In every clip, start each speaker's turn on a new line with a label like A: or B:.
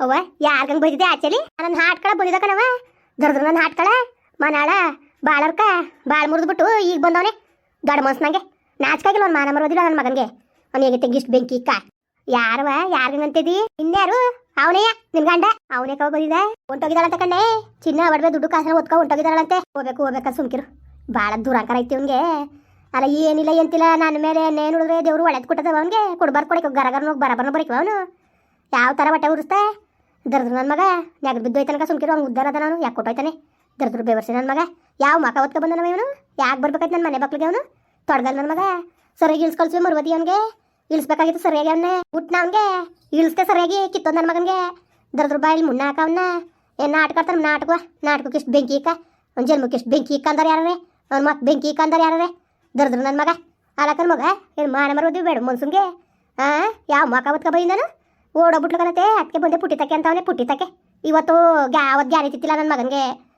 A: ಅವ್ವ ಯಾರ್ಗಂಗ್ ಬೈದಿದೆ ಆಚಲಿ? ನನ್ನ ಹಾಟ್ಕಳ ಬಂದಿದ ಕಣವ ದರ್ದ್ರ ನನ್ನ ಹಾಟ್ಕಳ ಮನಾಳ, ಬಾಳರ್ಕ, ಬಾಳ್ ಮುರಿದ್ಬಿಟ್ಟು ಈಗ ಬಂದವನೆ. ದೊಡ್ಡ ಮನ್ಸ್ನಂಗೆ. ನಾಚ್ಕಾಗಿಲ್ಲ ಅವ್ನು ಮಾನ ಮರೋದಿಲ್ಲ ನನ್ನ ಮಗನಿಗೆ. ಹೇಗೆ ತೆಗಿಷ್ಟು ಬೆಂಕಿ ಇಕ್ಕ ಯಾರವ ಯಾರಿಗಂತಿದಿ ಇನ್ಯಾರು? ಅವನೇಯ ನಿನ್ ಗಂಡ. ಅವನೇ ಕವ ಬಂದಿದೆ ಹೊಂಟೋಗಿದ್ದಾಳಂತ ಕಣ್ಣೆ. ಚಿನ್ನ, ಒಡವೆ, ದುಡ್ಡು ಕಾಸನ ಒತ್ಕೊ ಹೊಂಟೋಗಿದಾಳಂತೆ ಹೋಗ್ಬೇಕು, ಹೋಗ್ಬೇಕ ಸುಮ್ಕಿರು. ಭಾಳ ದೂರಾಂಕರ ಐತಿ ಅವ್ನಿಗೆ ಅಲ್ಲ, ಏನಿಲ್ಲ, ಎಂತಿಲ್ಲ. ನನ್ನ ಮೇಲೆ ನೇನು ನೋಡಿದ್ರೆ ದೇವ್ರು ಒಳ್ಳೆದ್ ಕೊಟ್ಟದ ಅವನಿಗೆ. ಕೊಡ್ಬಾರ್ದು ಕೊಡಿಕ ಗರಗರ್ನೋಗಿ ಬರಬರ್ನ ಬರೀಕ ಅವನು. ಯಾವ ಥರ ಬಟ್ಟೆ ಉರಿಸ್ತಾ ದರ್ದ್ರ ನನ್ನ ಮಗ, ಯಾಕೆ ಬಿದ್ದು ಹೋಯ್ತನಕ ಸುಮ್ಕಿರು? ಅವ್ನು ಉದ್ದಾರ ಅದ ನಾನು ಯಾಕೆ ಕೊಟ್ಟೋಯ್ತಾನೆ? ದರ್ದ್ರ ಬೇವರ್ಸಿ ನನ್ನ ಮಗ. ಯಾವ ಮಕ ಒತ್ಕೊ ಬಂದನವ ಇವನು? ಯಾಕೆ ಬರ್ಬೇಕಾಯ್ತು ನನ್ನ ಮನೆ ಬಕ್ಲಿಗೆ ಅವನು? ತೊಡಗಲ್ ನನ್ನ ಮಗ. ಸರಿಯಾಗಿ ಇಳಿಸ್ಕೊಳ್ಸಿ ಮರುವತಿ ಅವನಿಗೆ. ಇಳಿಸ್ಬೇಕಾಗಿತ್ತು ಸರಿಯಾಗಿ ಅವನೇ ಹುಟ್ನ ಅವನಿಗೆ. ಇಳಿಸ್ದೆ ಸರಿಯಾಗಿ, ಕಿತ್ತೊಂದು ನನ್ನ ಮಗನಿಗೆ. ದರ್ದ್ರ ಬಾಯಲ್ಲಿ ಮುನ್ನ ಹಾಕ ಅವನ್ನ ಏನು ನಾಟಕ ಆಡ್ತಾನೆ ನಾಟಕ. ನಾಟಕಕ್ಕೆ ಇಷ್ಟು ಬೆಂಕಿ ಇಕ್ಕ ಅವ್ನ ಜನ್ಮಕ್ಕೆ ಇಷ್ಟು ಬೆಂಕಿ ಇಕ್ಕ ಅಂದಾರೆ ಯಾರೇ ಅವ್ನ ಮಕ್ ಬೆಂಕಿ ಇಕ್ಕ ಅಂದಾರೆ ಯಾರೇ ದರ್ದ್ರ ನನ್ನ ಮಗ. ಅಲಕನ್ ಮಗ. ಏನು ಮಾನ ಮರೋದಿ ಬೇಡ ಮನ್ಸನ್ಗೆ. ಹಾಂ ಯಾವ ಮಕ ಹೊತ್ಕೊ ಬೈ ನಾನು ಓಡೋಗ್ಬಿಟ್ಲು ಕಣತೆ ಅದಕ್ಕೆ ಬಂದೆ ಪುಟ್ಟಿತಕ್ಕೆ ಅಂತವನೇ, ಪುಟ್ಟಿತಕ್ಕೆ. ಇವತ್ತು ಗ್ಯಾ, ಅವತ್ತು ಗ್ಯಾರಿ ತಿತ್ತಿಲ್ಲ ನನ್ನ ಮಗನಿಗೆ.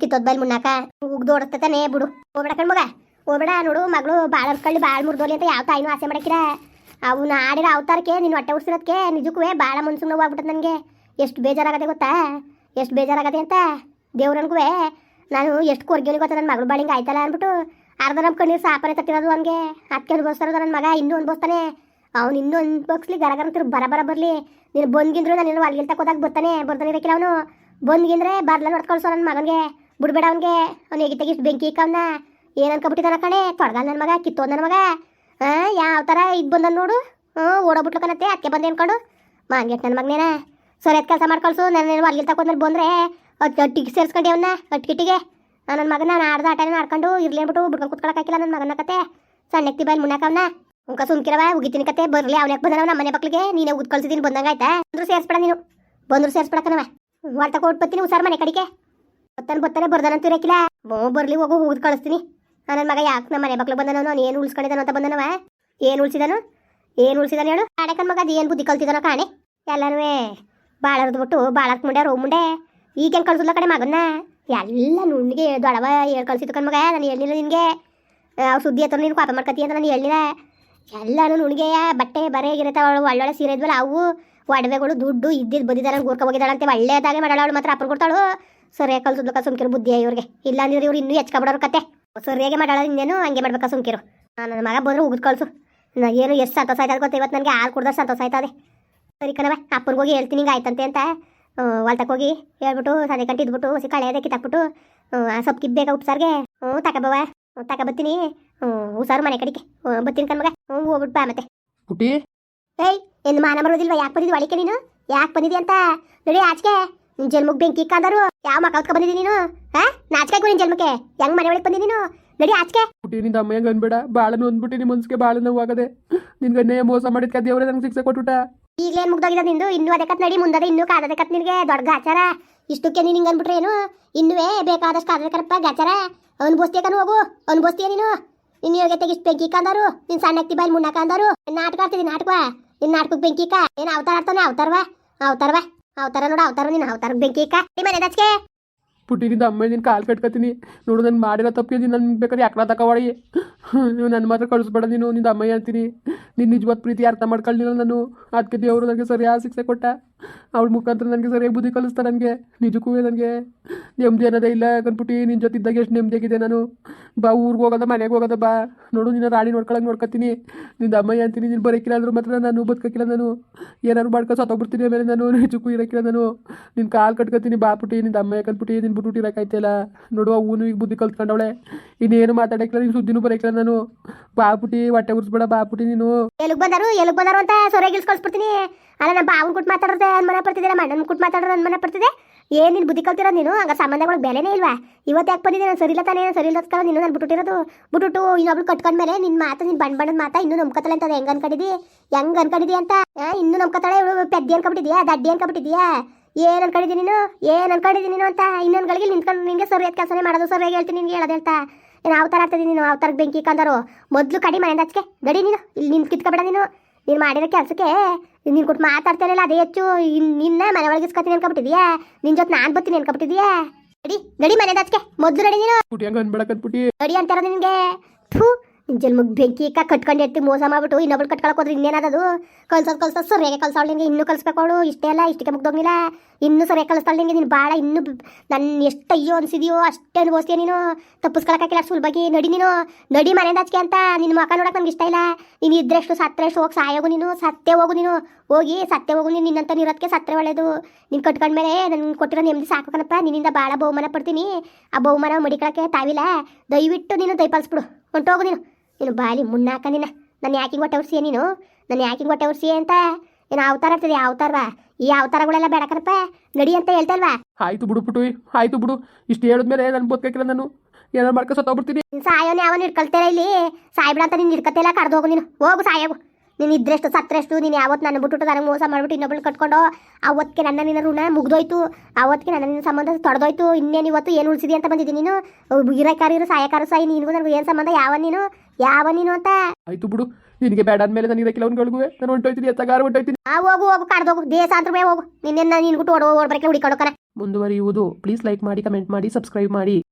A: ಕಿತ್ತೋದ್ ಬೈಲ್ ಮುನ್ನಾಕ ಉಗ್ದು ಓಡಿಸ್ತಾನೆ ಬಿಡು. ಹೋಗ್ಬೇಡ ಮಗ. ಹೋಗ್ಬೇಡ ನೋಡು, ಮಗಳು ಭಾಳ ಅನ್ಕೊಳ್ಳಿ ಭಾಳ ಮುರ್ದೋಲಿ ಅಂತ ಯಾವ ತಾಯಿನೂ ಆಸೆ ಮಾಡಕಿರ. ಅವನ್ನ ಆಡಿರೋ ಅವತಾರಕ್ಕೆ, ನೀನು ಹೊಟ್ಟೆ ಉರ್ಸಿರೋದಕ್ಕೆ ನಿಜಕ್ಕೂ ಭಾಳ ಮನ್ಸು ನೋವು ಆಗ್ಬಿಟ್ಟದ ನನಗೆ. ಎಷ್ಟು ಬೇಜಾರಾಗತ್ತೆ ಗೊತ್ತಾ? ಎಷ್ಟು ಬೇಜಾರಾಗತ್ತೆ ಅಂತ? ದೇವ್ರನ್ಗೂ ನಾನು ಎಷ್ಟು ಕೊರ್ಗಿಲಿ ಗೊತ್ತಾ ನನ್ನ ಮಗಳು ಬಾಳಿಂಗ್ ಆಯ್ತಲ್ಲ ಅಂದ್ಬಿಟ್ಟು ಅರ್ಧ ನಮ್ಮ ಕಣ್ಣೀರು ಸಾಪನೆ ತಟ್ಟಿರೋದು ಅವನಿಗೆ. ಅದಕ್ಕೆ ಅನ್ಭವಿಸ್ತಾರದ ನನ್ನ ಮಗ, ಇನ್ನೂ ಅನ್ಭವಿಸ್ತಾನೆ. ಅವ್ನು ಇನ್ನೂ ಅನ್ಭವಿಸ್ಲಿ ಗರಗರ ತಿರು ಬರ ಬರ ಬರಲಿ. ನೀನು ಬಂದ್ಗಿಂದ್ರು ನಾನು ಅಲ್ಲಿಗೆ ತಕೋದಾಗ ಬರ್ತಾನೆ ಬರ್ತಾನೆ ಇರಕ್ಕಿಲ್ಲ ಅವನು. ಬಂದ್ಗಿಂದ್ರೆ ಬರ್ಲ ನೋಡ್ ಕಳ್ಸೋ ನನ್ನ ಮಗನಿಗೆ, ಬಿಡ್ಬೇಡ ಅವನಿಗೆ. ಅವ್ನು ಹೇಗೆ ತೆಗಿಸ್ ಬೆಂಕಿ ಇಕ್ಕವನ್ನ ಏನು ಅನ್ಕೊಬಿಟ್ಟಿದ್ದಾನ ಕಣೆ ತೊಡಗಲ್ಲ ನನ್ನ ಮಗ, ಕಿತ್ತೋದ್ ನನ್ನ ಮಗ. ಹಾಂ ಯಾವ ಥರ ಇದು ಬಂದ ನೋಡು. ಹ್ಞೂ, ಓಡೋಗ್ಬಿಟ್ಲು ಕಣತ್ತೆ ಅದಕ್ಕೆ ಬಂದೆ ಅನ್ಕೊಂಡು ಮಾನ್ಗೆಟ್ ನನ್ನ ಮಗನೇನ. ಸರಿ ಕೆಲಸ ಮಾಡ್ಕೊಳ್ಸು ನನ್ನ ಅಲ್ಲಿ ತಕೊಂಡ್ಮೇಲೆ ಬಂದರೆ ಅದು ಅಟ್ಟಿಗೆ ಸೇರಿಸ್ಕೊಂಡೆ ಅವನ್ನ ಅಟ್ಕಿಟ್ಟಿಗೆ. ನನ್ನ ಮಗನ ನಾನು ಆಡ್ದ ಆಟನೇ ಆಡ್ಕೊಂಡು ಇರ್ಲಿ ಅಂದ್ಬಿಟ್ಟು ಬಿಡ್ಕೊಂಡು ಕುತ್ಕೊಳಕ್ಕಾಗಿಲ್ಲ ನನ್ನ ಮಗನ ಕತೆ. ಸಣ್ಣಕ್ತಿ ಬಾಯಿ ಮುನ್ನಕವನ್ನ ಉಂಕ ಸುಮ್ಕಿರವ ಉಗಿತೀನಿ ಕತೆ ಬರ್ಲಿ ಅವ್ನ ಯಾಕೆ ನಮ್ಮ ಮನೆ ಮಕ್ಳಿಗೆ ನೀನೇ ಉದ್ ಕಳ್ಸಿದೀನಿ ಬಂದಂಗ ಆಯ್ತಾ? ಬಂದ್ರು ಸೇರ್ಸ್ಬೇಡ ನೀನು. ಬಂದ್ರು ಸೇರಿಸ್ಬೇಡಕನವ. ಹೊರ್ತ ಕೊಟ್ಟು ಬರ್ತೀನಿ ಹುಷಾರ್ ಮನೆ ಕಡಿಕೆ ಬತ್ತಾನೆ ಬತ್ತಾನೆ ಬರ್ದಾನಂತ ಇರಕಿಲ್ಲ ಬೋ ಬರ್ಲಿ ಹೋಗು ಉದ್ ಕಳಿಸ್ತೀನಿ. ನನ್ನ ಮಗ ಯಾಕೆ ನಮ್ಮ ಮನೆ ಮಕ್ಳು ಬಂದನವನು ಏನು ಉಳ್ಸ್ಕೊಂಡಿದ್ದಾನ ಅಂತ ಬಂದನವ? ಏನು ಉಳ್ಸಿದಾನು? ಏನು ಉಳ್ಸಿದಾನ ಹೇಳು? ಆಡಕನ್ ಮಗ ಅದು ಏನು ಬುದ್ಧಿ ಕಲ್ತಿದಾನೋ ಕಾಣೆ. ಎಲ್ಲನೂ ಭಾಳ ಹರಿದ್ಬಿಟ್ಟು ಭಾಳ ಮುಂಡೆ, ರೋ ಮುಂಡೆ. ಈಗೇನು ಕಳ್ಸಿದ್ಲ ಕಡೆ ಮಗನ್ನ? ಎಲ್ಲ ನುಣ್ಣಿಗೆ ದೊಡವ ಹೇಳಿ ಕಳ್ಸಿದ್ದು ಕಣ್ ಮಗ, ನಾನು ಹೇಳಿಲ್ಲ ನಿನಗೆ. ಅವ್ರು ಸುದ್ದಿ ಹತ್ರ ನೀನು, ಪಾಪ ಮಾಡ್ಕತಿ ಅಂತ ನಾನು ಹೇಳಿಲ್ಲ ಎಲ್ಲಾನು ನುಣ್ಗೆಯ ಬಟ್ಟೆ ಬರೆ ಇರುತ್ತೆ ಒಳ್ಳೊಳ್ಳೆ ಸೀರೆ ಇದ್ವಲ್ಲ, ಅವು ಒಡವೆಗಳು ದುಡ್ಡು ಇದ್ದಿದ್ದು ಬದಿದಾರ ಗೋರ್ಕ ಹೋಗಿದ್ದಾಳಂತೆ. ಒಳ್ಳೆದಾಗೆ ಮಾಡಾಳ ಅವಳು ಮಾತ್ರ ಅಪ್ಪನ ಕೊಡ್ತಾಳು. ಸರಿಯಾಗಿ ಕಲ್ಸಿದ್ಲಕ್ಕ ಸುಮ್ಕಿರು ಬುದ್ಧಿ ಇವ್ರಿಗೆ. ಇಲ್ಲ ಅಂದ್ರೆ ಇವ್ರು ಇನ್ನೂ ಹೆಚ್ಕೊಬಿಡೋರು ಕತೆ. ಸರಿಯಾಗಿ ಮಾಡಾಳ ಇನ್ನೇನು, ಹಂಗೆ ಮಾಡ್ಬೇಕಾ ಸುಮ್ಕಿರು. ನನ್ನ ಮಗ ಬಂದ್ರೆ ಉಗಿದ್ ಕಳ್ಸು. ಏನು, ಎಷ್ಟು ಸಂತೋಷ ಆಯ್ತದ ಗೊತ್ತಾ? ಇವತ್ತು ನನಗೆ ಹಾಲು ಕುಡ್ದಷ್ಟು ಸಂತೋಷ ಆಯ್ತದೆ. ಸರಿ ಕಣವೆ ಅಪ್ಪನಿಗೆ ಹೋಗಿ ಹೇಳ್ತೀನಿ, ಹಿಂಗೆ ಆಯ್ತಂತೆ ಅಂತ. ಹೊಲ್ತಕ್ಕೆ ಹೋಗಿ ಹೇಳ್ಬಿಟ್ಟು ಸದ್ಯ ಕಂಟಿದ್ಬಿಟ್ಟು ಸಿ ಕಳೆ ಅದಕ್ಕೆ ಕಿತ್ತಾಕ್ಬಿಟ್ಟು ಸೊಪ್ಪು ಕಿಬ್ಬೇಕಾ ಉಪ್ಸಾರ್ಗೆ? ಹ್ಞೂ ತಗೊಬವ ತಗೊಬತ್ತೀನಿ ಬತ್ತೀನಿ ಹುಷಾರು ಮನೆ ಕಡೆಗೆ. ಬತ್ತೀನಿ ಕಣ್ಮಗ ಹ್ಞೂ ಹೋಗ್ಬಿಟ್ಟು ಬಾ ಮತ್ತೆ.
B: ಪುಟಿ
A: ಏಯ್ ಎಂದು ಮಾನ ಬರೋದಿಲ್ವಾ? ಯಾಕೆ ಬಂದಿದ್ವಿ ಅಡಿಕೆ ನೀನು? ಯಾಕೆ ಬಂದಿದ್ದಿ ಅಂತ? ನೋಡಿ ಆಚೆಗೆ. ನಿನ್ ಜನ್ಮಕ್ಕೆ ಬೆಂಕಿ ಇಕ್ಕಂದರು ಯಾವ ಮಕ್ಕ ಹೊತ್ಕೊ ಬಂದಿದ್ದೀನಿ ನೀನು? ಹಾ? ನಾಚಿಕೆ ನಿನ್ ಜನ್ಮಕ್ಕೆ. ಹೆಂಗ್ ಮನೆ ಒಳಗೆ ಬಂದಿದ್ದೀನಿ ನೀನು? ನಡಿ ಆಚೆಗೆ.
B: ಅಮ್ಮ ಹೆಂಗೆ ಅನ್ಬೇಡ? ಬಾಳನ್ನು ಅಂದ್ಬಿಟ್ಟು ನಿಮ್ಮ ಮನ್ಸಿಗೆ ಭಾಳ ನೋವಾಗದೆ ನಿನ್ಗೆ ಅನ್ನೇ ಮೋಸ ಮಾಡಿದ್ಕೆ ದೇವರೇ ನಂಗೆ ಶಿಕ್ಷೆ ಕೊಟ್ಟುಟ
A: ಈಗೇನ್ ಮುಗ್ದೋಗಿದೆ ನಿಂದು? ಇನ್ನೂ ಅದೇ ಕತ್ ನಡಿ ಮುಂದದ ಇನ್ನೂ ಕಾದದ ಕತ್ ನಿನಗೆ. ದೊಡ್ಡ ಗಾಚಾರ. ಇಷ್ಟಕ್ಕೆ ನೀನು ಹಿಂಗೆ ಅನ್ಬಿಟ್ರೆ ಏನು? ಇನ್ನುವೇ ಬೇಕಾದಷ್ಟು ಕಾದ್ರೆ ಕರಪ್ಪ ಗಾಚಾರ. ಅವ್ನು ಬೋಸ್ತಿಯ ಕನು ಹೋಗು. ಅವ್ನು ನೀನು? ನಿನ್ನ ಯೋಗ್ಯ ತೆಗಿಸ್ ಬೆಂಕಿ ಕಂದಾರು, ನಿನ್ ಸಣ್ಣ ಎತ್ತಿ ಬಾಯಿ ಮುನ್ನಕ ಕಂದಾರು. ನಾಟಕ ಆಡ್ತಿದಿ, ನಾಟಕ? ನಿನ್ನ ನಾಟಕಕ್ಕೆ ಬೆಂಕಿ ಕಾ? ಏನ್ ಅವತಾರ ಆಡ್ತಾನೆ, ಅವತಾರವ? ಅವತಾರವ? ಅವತಾರ ನೋಡು, ಅವತಾರ ನೀನು, ಅವತಾರ ಬೆಂಕಿ ಕ. ನಿಮ್ಮ ಮನೆ ದಚ್ಕೆ
B: ಪುಟ್ಟಿನಿಂದ ನಿಂದ ಅಮ್ಮ ನಿನ್ನ ಕಾಲು ಕಟ್ಕೊತೀನಿ. ನೋಡು, ನಾನು ಮಾಡಿರೋ ತಪ್ಪಿದ್ದೀನಿ ನೀನು ನನ್ನ ಬೇಕಾದ್ರೆ ಯಾಕಡ ನೀವು ನನ್ನ ಮಾತ್ರ ಕಳಿಸ್ಬೇಡ ನೀನು, ನಿಂದ ಅಮ್ಮಯ್ಯ ಅಂತೀನಿ. ನಿನ್ನ ನಿಜವಾದ ಪ್ರೀತಿ ಅರ್ಥ ಮಾಡ್ಕೊಳ್ಳಿಲ್ಲ ನಾನು. ಅದಕ್ಕೆ ದೇವರು ನನಗೆ ಸರಿಯಾದ ಶಿಕ್ಷೆ ಕೊಟ್ಟ. ಅವಳ ಮುಖಾಂತರ ನನಗೆ ಸರಿಯಾಗಿ ಬುದ್ಧಿ ಕಲಿಸ್ತಾ ನನಗೆ. ನಿಜಕ್ಕೂ ನನಗೆ ನೆಮ್ಮದಿ ಅನ್ನೋದೇ ಇಲ್ಲ ಕನ್ಪುಟಿ ನಿನ್ನ ಜೊತೆ ಇದ್ದಾಗ ಎಷ್ಟು ನೆಮ್ಮದಿಯಾಗಿದೆ ನಾನು. ಬಾ, ಊರಿಗೆ ಹೋಗೋದ, ಮನೆಗೆ ಹೋಗೋದ, ಬಾ. ನೋಡು, ನಿನ್ನ ರಾಣಿ ನೋಡ್ಕೊಳಂಗೆ ನೋಡ್ಕೊತೀನಿ. ನಿಂದ ಅಮ್ಮಯ್ಯ ಅಂತೀನಿ, ನೀನು ಬರೋಕ್ಕಿಲ್ಲ ಅಂದ್ರೂ ಮಾತ್ರ ನಾನು ಬದುಕಕ್ಕಿಲ್ಲ ನಾನು. ಏನಾದ್ರು ಮಾಡ್ಕೊಂಡು ಸತ್ತೋಗ್ಬಿಡ್ತೀನಿ ಆಮೇಲೆ ನಾನು. ನಿಜಕ್ಕೂ ಇರೋಕ್ಕಿಲ್ಲ ನಾನು. ನಿನ್ನ ಕಾಲು ಕಟ್ಕೊತೀನಿ ಬಾಪುಟಿ ನಿಂದ ಅಮ್ಮಯ್ಯ ಕಂದ್ಬಿಟ್ಟು ನಿನ್ನ ಬಿಟ್ಬಿಟ್ಟು ಇರೋಕ್ಕಾಯ್ತಿಲ್ಲ ನೋಡುವ ಊನು ಈಗ ಬುದ್ಧಿ ಕಲ್ತ್ಕೊಂಡವಳೆ. ಇನ್ನೇನು ಮಾತಾಡಕ್ಕಿಲ್ಲ, ನೀನು ಸುದ್ದಿನೂ ಬರೋಕ್ಕಿಲ್ಲ ನಾನು ಬಾಪುಟಿ, ಹೊಟ್ಟೆ ಉರ್ಸ್ಬೇಡ ಬಾಪುಟಿ ನೀನು.
A: ಎಲ್ಲಿಗೆ ಬಂದರು? ಎಲ್ಲಿಗೆ ಬಂದರು ಅಂತ ಸೊರೆಗಿಲ್ಸ್ ಕಳ್ಸ್ಬಿಡ್ತೀನಿ. ಅಲ್ಲ ನಮ್ಮ ಬಾವನ್ ಕುಟ್ ಮಾತಾಡೋದೆ ನನ್ನ ಮನೆ ಬರ್ತಿದ್ದೀರ ಮಣ್ಣನ್ ಕುಟ್ ಮಾತಾಡೋದು ನನ್ನ ಮನೆ ಬರ್ತಿದೆ. ಏನ್ ನೀನು ಬುದ್ಧಿ ಕಲ್ತಿರೋ ನೀನು? ಹಂಗ ಸಂಬಂಧಗಳಿಗೆ ಬೆಲೆನೇ ಇಲ್ವಾ? ಇವತ್ತು ಯಾಕೆ ಬಂದಿದೆ ನಾನು ಸರಿ ಇಲ್ಲ ತಾನೇ ಸರಿ ಇಲ್ಲದ ನೀನು ನಾನು ಬಿಟ್ಟಿರೋದು ಬಿಟ್ಬಿಟ್ಟು ಇನ್ನೊಬ್ಳು ಕಟ್ಕೊಂಡ್ಮೇಲೆ ನಿನ್ನ ಮಾತು ನಿನ್ನ ಬಣ್ಣ ಬಣ್ಣದ ಮಾತಾ ಇನ್ನೂ ನಂಬ್ಕತ್ತಲ್ಲ ಅಂತ ಹೆಂಗ್ ಅನ್ಕೊಂಡಿದ್ದಿ ಹೆಂಗ್ ಅನ್ಕೊಂಡಿದ್ದಿ ಅಂತ? ಇನ್ನೂ ನಂಬ್ಕತ್ತಾಳೆ ಇವಳು, ಪೆದ್ದಿ ಅನ್ಕೊಬಿಟ್ಟಿದ್ಯಾ? ದಡ್ಡಿ ಅನ್ಕೊಬಿಟ್ಟಿದ್ಯಾ? ಏನ್ ಅನ್ಕೊಂಡಿದ್ದೀನಿ ನೀನು? ಏನ್ ಅನ್ಕೊಂಡಿದ್ದೀನಿ ನೀನು ಅಂತ ಇನ್ನೊಂದ್ಗಳಿಗೆ ನಿಂತ್ಕೊಂಡು ನಿನಗೆ ಸರಿಯಾದ ಕೆಲಸನೇ ಮಾಡೋದು, ಸರಿಯಾಗಿ ಹೇಳ್ತೀನಿ, ನಿನಗೆ ಹೇಳೋದು ಹೇಳ್ತಾ. ಏನು ಅವತಾರ ಆಗ್ತದೆ ನೀನು ಅವತಾರಕ್ಕೆ ಬೆಂಕಿ ಕಂದರು ಮೊದಲು ಕಡಿ ಮನೆಯಿಂದ ಹಚ್ಕೆ. ಗಡಿ ನೀನು ಇಲ್ಲಿ ನಿನ್ ಕಿತ್ಕೊಬೇಡ ನೀನು. ನೀನು ಮಾಡಿರೋ ಕೆಲಸಕ್ಕೆ ನೀನು ಕೊಟ್ಟು ಮಾತಾಡ್ತಾರಲ್ಲ ಅದೇ ಹೆಚ್ಚು. ನಿನ್ನ ಮನೆ ಒಳಗೆ ಇಸ್ಕೊತೀನಿ ಅನ್ಕೊಬಿಟ್ಟಿದ್ಯಾ? ನಿನ್ ಜೊತೆ ನಾನು ಬರ್ತೀನಿ ಅನ್ಕೊಬಿಟ್ಟಿದ್ಯಾ? ಗಡಿ ಗಡಿ ಮನೆಯಿಂದ ಹಚ್ಕೆ. ಮೊದಲು ರೆಡಿ ನೀನು. ಗಡಿ ಅಂತಾರ ನಿನಗೆ. ಥೂ ಜನ್ಮಗ್ ಕಟ್ಕೊಂಡು ಇರ್ತಿ ಮೋಸ ಮಾಡ್ಬಿಟ್ಟು ಇನ್ನೊಬ್ಳು ಕಟ್ಕೊಳಕ್ ಹೋದ್ರೆ ಇನ್ನೇನದದು? ಕಲ್ಸೋದು ಸರ್ ಸರಿಯಾಗಿ ಕಳ್ಸೋಳು ನಿಂಗೆ, ಇನ್ನೂ ಕಲ್ಸ್ಬೇಕವಳು ಇಷ್ಟೇ ಅಲ್ಲ ಇಷ್ಟಕ್ಕೆ ಮುಗ್ದೋಗಿಲ್ಲ ಇನ್ನೂ ಸರಿಯಾಗಿ ಕಲಿಸ್ತಾಳೆ ನಿಂಗೆ, ನೀನು ಭಾಳ ಇನ್ನೂ ನನ್ನ ಎಷ್ಟು ಅಯ್ಯೋ ಅನ್ಸಿದ್ಯೋ ಅಷ್ಟೇ ಅನುಭವಿಸ್ತೀಯ ನೀನು. ತಪ್ಪಿಸ್ಕೊಳಕ್ಕಾಗಿಲ್ಲ ಸುಲಭಾಗಿ ನಡಿ ನೀನು. ನಡಿ ಮನೆಯಿಂದ ಹಚ್ಕೆ ಅಂತ. ನಿನ್ನ ಮುಖ ನೋಡಕ್ಕೆ ನಂಗೆ ಇಷ್ಟ ಇಲ್ಲ. ನೀನು ಇದ್ರೆಷ್ಟು ಸತ್ರೆಷ್ಟು ಹೋಗಿ ಸಾಯೋಗು ನೀನು. ಸತ್ಯ ಹೋಗು ನೀನು. ಹೋಗಿ ಸತ್ತೆ ಹೋಗು ನೀನು ನಿನ್ನಂತ ಇರೋದಕ್ಕೆ ಸತ್ತರೆ ಒಳ್ಳೇದು. ನೀನು ಕಟ್ಕೊಂಡ್ಮೇಲೆ ನನ್ಗೆ ಕೊಟ್ಟಿರೋ ನೆಮ್ಮದಿ ಸಾಕು ಕಣಪ್ಪ. ನಿನ್ನಿಂದ ಭಾಳ ಬಹುಮಾನ ಪಡ್ತೀನಿ. ಆ ಬಹುಮಾನ ಮಡಿಕೊಳಕ್ಕೆ ತಾವಿಲ್ಲ. ದಯವಿಟ್ಟು ನೀನು ದಯಪಾಲಿಸ್ಬಿಡು. ಹೊಂಟೋಗು ನೀನು. ನೀನು ಬಾಲಿ ಮುನ್ನಾಕ ನಿನ್ನ ನನ್ನ ಯಾಕಿಂಗ್ ಹೊಟ್ಟೆ ಉರ್ಸಿಯ ನೀನು? ನನ್ನ ಯಾಕಿಂಗ್ ಹೊಟ್ಟೆ ಉರ್ಸಿಯ ಅಂತ? ಏನು ಅವತಾರ ಇರ್ತದೆ ಅವತಾರವಾ? ಈ ಅವತಾರಗಳೆಲ್ಲ ಬೇಡ ಕಣಪ್ಪ ನಡಿ ಅಂತ ಹೇಳ್ತಲ್ವಾ?
B: ಆಯ್ತು ಬಿಡು ಪುಟು ಆಯ್ತು ಬಿಡು. ಇಷ್ಟು ಹೇಳಿದ್ಮೇಲೆ ನಾನು ಬದುಕಿಲ್ಲ ನಾನು. ಏನಾರು ಮಾಡ್ಕೊ ಸತ್ತೋಗ್ಬಿಡ್ತೀನಿ.
A: ನೀನು ಸಾಯೋನ್ ಯಾವನ್ ಹಿಡ್ಕೊಳ್ತೀರ ಇಲ್ಲಿ. ಸಾಯ್ಬಿಡ ಅಂತ ನೀನು ಹಿಡ್ಕತ್ತಿಲ್ಲ ಕಡ್ದು ಹೋಗು ನೀನು. ಹೋಗು ಸಾಯೋಗು ನೀನು ಇದ್ರೆಷ್ಟು ಸತ್ರೆಷ್ಟು ನೀನು ಯಾವತ್ತು ನನ್ನ ಬಿಟ್ಟು ನನಗೆ ಮೋಸ ಮಾಡ್ಬಿಟ್ಟು ಇನ್ನೊಬ್ಳು ಕಟ್ಕೊಂಡು? ಅವತ್ತಿಗೆ ನನ್ನ ನಿನ್ನ ಋಣ ಮುಗ್ದೋಯ್ತು. ಅವತ್ತಿಗೆ ನನ್ನ ನಿನ್ನ ಸಂಬಂಧ ತೊಡೆದೋಯ್ತು. ಇನ್ನೇನು ಇವತ್ತು ಏನು ಉಳಿಸಿದಿ ಅಂತ ಬಂದಿದ್ದೀನಿ ನೀನು? ಇರಕಾರು ಇರು ಸಾಯಕಾರು ಸಾಯಿ ನಿನಗೂ ನನಗೂ ಏನು ಸಂಬಂಧ? ಯಾವ ನೀನು? ಯಾವ ನೀನು ಅಂತ?
B: ಆಯ್ತು ಬಿಡು. ನಿನಗೆ ಬೇಡ ಅಂದ್ಮೇಲೆ ನಾನು ಇರಕ್ಕಿಲ್ಲ ಅವ್ನುಗಳಿಗೂ ನಾನು ಹೊಂಟೋಯ್ತೀನಿ ಎತ್ತಗಾರ ಹೊಂಟೋಯ್ತೀನಿ.
A: ಆ ಹೋಗು ಹೋಗು ಕಡ್ದೋಗು ದೇಶ ಅಂತ ಹೋಗು. ನಿನ್ನೆ ನಿನ್ನೆನ್ನ ನಿನ್ಗುಟ್ಟು ಓಡೋ ಓಡ್ಬರಕ್ಕೆ ಹುಡುಕೊಂಡು
B: ಮುಂದುವರಿಯುವುದು. ಪ್ಲೀಸ್ ಲೈಕ್ ಮಾಡಿ ಕಮೆಂಟ್ ಮಾಡಿ ಸಬ್ಸ್ಕ್ರೈಬ್ ಮಾಡಿ.